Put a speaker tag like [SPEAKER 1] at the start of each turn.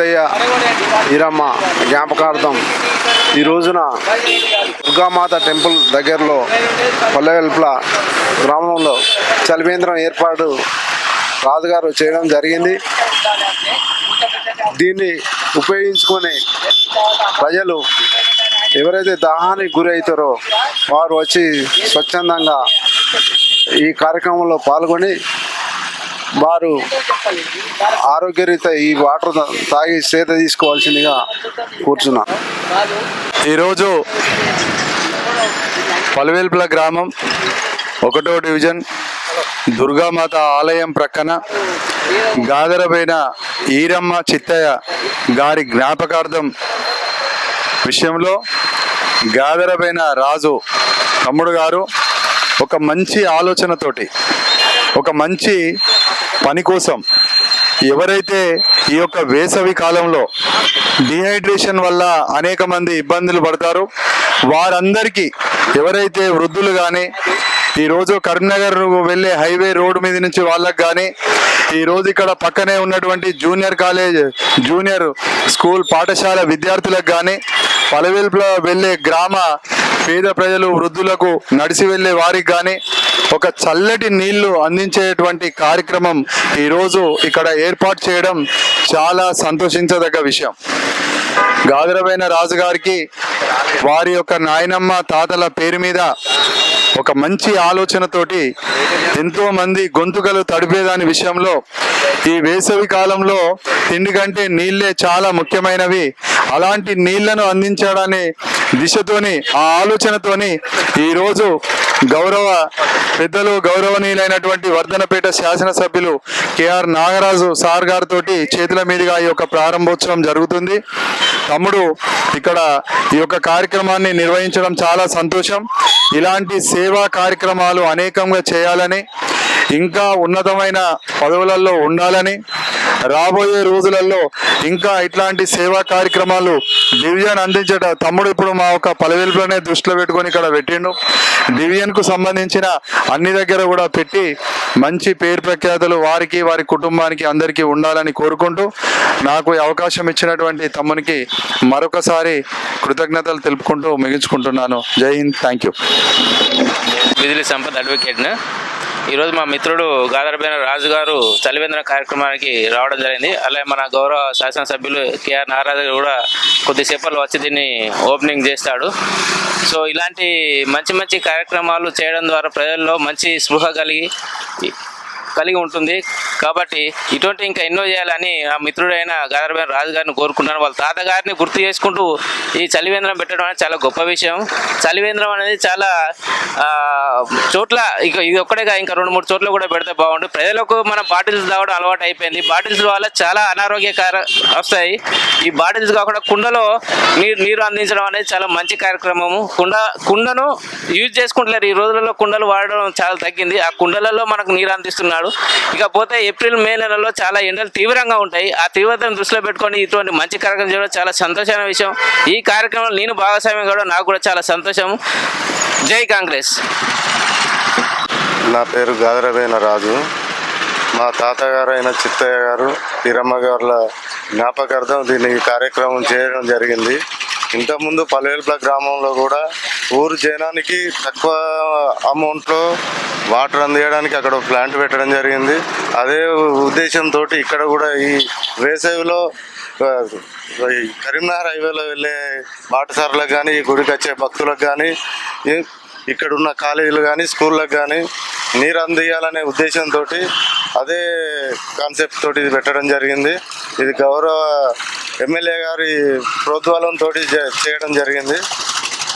[SPEAKER 1] చిత్తయ్య ఈరమ్మ జ్ఞాపకార్థం. ఈ రోజున దుర్గామాత టెంపుల్ దగ్గరలో పల్లెవెల్పుల గ్రామంలో చలివేంద్రం ఏర్పాటు రాజుగారు చేయడం జరిగింది. దీన్ని ఉపయోగించుకొని ప్రజలు ఎవరైతే దాహానికి గురి అవుతారో వారు వచ్చి స్వచ్ఛందంగా ఈ కార్యక్రమంలో పాల్గొని వారు ఆరోగ్యరీత్యా ఈ వాటర్ తాగి సేద తీసుకోవాల్సిందిగా కూర్చున్నాను
[SPEAKER 2] ఈరోజు పలువేల్పుల గ్రామం ఒకటో డివిజన్ దుర్గామాత ఆలయం ప్రక్కన గాదరపైన ఈరమ్మ చిత్తయ్య గారి జ్ఞాపకార్థం విషయంలో గాదరపైన రాజు తమ్ముడు గారు ఒక మంచి ఆలోచనతోటి ఒక మంచి పని కోసం ఎవరైతే ఈ యొక్క వేసవి కాలంలో డిహైడ్రేషన్ వల్ల అనేక మంది ఇబ్బందులు పడతారు వారందరికీ ఎవరైతే వృద్ధులు కానీ ఈరోజు కరీంనగర్ వెళ్ళే హైవే రోడ్డు మీద నుంచి వాళ్ళకు కానీ ఈరోజు ఇక్కడ పక్కనే ఉన్నటువంటి జూనియర్ కాలేజ్ జూనియర్ స్కూల్ పాఠశాల విద్యార్థులకు కానీ పలవెల్పులో వెళ్ళే గ్రామ పేద ప్రజలు వృద్ధులకు నడిచి వెళ్ళే వారికి కానీ ఒక చల్లటి నీళ్ళు అందించేటువంటి కార్యక్రమం ఈరోజు ఇక్కడ ఏర్పాటు చేయడం చాలా సంతోషించదగ్గ విషయం. గాదరమైన రాజుగారికి వారి యొక్క నాయనమ్మ తాతల పేరు మీద ఒక మంచి ఆలోచనతోటి ఎంతో మంది గొంతుకలు తడిపేదాని విషయంలో ఈ వేసవి కాలంలో తిండి కంటే నీళ్ళే చాలా ముఖ్యమైనవి. అలాంటి నీళ్ళను అందించడాన్ని దిశతోని ఆ ఆలోచనతోని ఈరోజు గౌరవ పెద్దలు గౌరవనీయులైనటువంటి వర్ధనపేట శాసనసభ్యులు కేఆర్ నాగరాజు సార్ గారితో చేతుల మీదుగా ఈ యొక్క ప్రారంభోత్సవం జరుగుతుంది. తమ్ముడు ఇక్కడ ఈ యొక్క కార్యక్రమాన్ని నిర్వహించడం చాలా సంతోషం. ఇలాంటి సేవా కార్యక్రమాలు అనేకంగా చేయాలని ఇంకా ఉన్నతమైన పదవులలో ఉండాలని రాబోయే రోజులలో ఇంకా ఇట్లాంటి సేవా కార్యక్రమాలు డివిజన్ అందించట. తమ్ముడు ఇప్పుడు మా ఒక పలవెలుపులనే దృష్టిలో పెట్టుకొని ఇక్కడ పెట్టిండు. డివిజన్ సంబంధించిన అన్ని దగ్గర కూడా పెట్టి మంచి పేరు ప్రఖ్యాతులు వారికి వారి కుటుంబానికి అందరికీ ఉండాలని కోరుకుంటూ నాకు అవకాశం ఇచ్చినటువంటి తమ్మునికి మరొకసారి కృతజ్ఞతలు తెలుపుకుంటూ ముగించుకుంటున్నాను. జై హింద్. థ్యాంక్ యూ
[SPEAKER 3] బిజిలి అడ్వకేట్ను? ఈరోజు మా మిత్రుడు గాదరబైన రాజు గారు చలివేంద్ర కార్యక్రమానికి రావడం జరిగింది. అలాగే మన గౌరవ శాసనసభ్యులు కేఆర్ నారాజు కూడా కొద్దిసేపట్లో వచ్చి దీన్ని ఓపెనింగ్ చేస్తాడు. సో ఇలాంటి మంచి మంచి కార్యక్రమాలు చేయడం ద్వారా ప్రజల్లో మంచి స్పృహ కలిగి కలిగి ఉంటుంది. కాబట్టి ఇటువంటి ఇంకా ఎన్నో చేయాలని ఆ మిత్రుడైన గాదరబైన రాజు గారిని కోరుకుంటున్నాను. వాళ్ళ తాతగారిని గుర్తు చేసుకుంటూ ఈ చలివేంద్రం పెట్టడం అనేది చాలా గొప్ప విషయం. చలివేంద్రం అనేది చాలా చోట్ల ఇక ఇది ఒక్కడేగా ఇంకా రెండు మూడు చోట్ల కూడా పెడితే బాగుంటుంది ప్రజలకు మన బాటిల్స్ తాగడం అలవాటు అయిపోయింది. బాటిల్స్ వల్ల చాలా అనారోగ్యకర వస్తాయి. ఈ బాటిల్స్ కాకుండా కుండలో నీరు నీరు అందించడం అనేది చాలా మంచి కార్యక్రమము. కుండ కుండను యూజ్ చేసుకుంటలేరు. ఈ రోజులలో కుండలు వాడడం చాలా తగ్గింది. ఆ కుండలలో మనకు నీరు అందిస్తున్నాడు ఇకపోతే ఏప్రిల్ మే నెలలో చాలా ఎండలు తీవ్రంగా ఉంటాయి. ఆ తీవ్రతను దృష్టిలో పెట్టుకొని ఇటువంటి మంచి కార్యక్రమం చేయడం చాలా సంతోషమైన విషయం. ఈ కార్యక్రమంలో నేను భాగస్వామ్యం కావడం నాకు కూడా చాలా సంతోషం. జై కాంగ్రెస్.
[SPEAKER 4] నా పేరు గాదరవేన రాజు. మా తాతగారు అయిన చిత్తయ్య గారు వీరమ్మ గారుల జ్ఞాపకార్థం దీన్ని కార్యక్రమం చేయడం జరిగింది. ఇంతకుముందు పల్లెల్ప గ్రామంలో కూడా ఊరు జనానికి తక్కువ అమౌంట్లో వాటర్ అందియడానికి అక్కడ ప్లాంట్ పెట్టడం జరిగింది. అదే ఉద్దేశంతో ఇక్కడ కూడా ఈ వేసవిలో ఈ కరీంనగర్ హైవేలో వెళ్ళే బాటసారులకు కానీ ఈ గుడికి వచ్చే భక్తులకు కానీ ఇక్కడ ఉన్న కాలేజీలు కానీ స్కూళ్ళకు కానీ నీరు అందియాలనే ఉద్దేశంతో అదే కాన్సెప్ట్ తోటి ఇది పెట్టడం జరిగింది. ఇది గౌరవ ఎమ్మెల్యే గారి ప్రోద్వాలంతో చేయడం జరిగింది.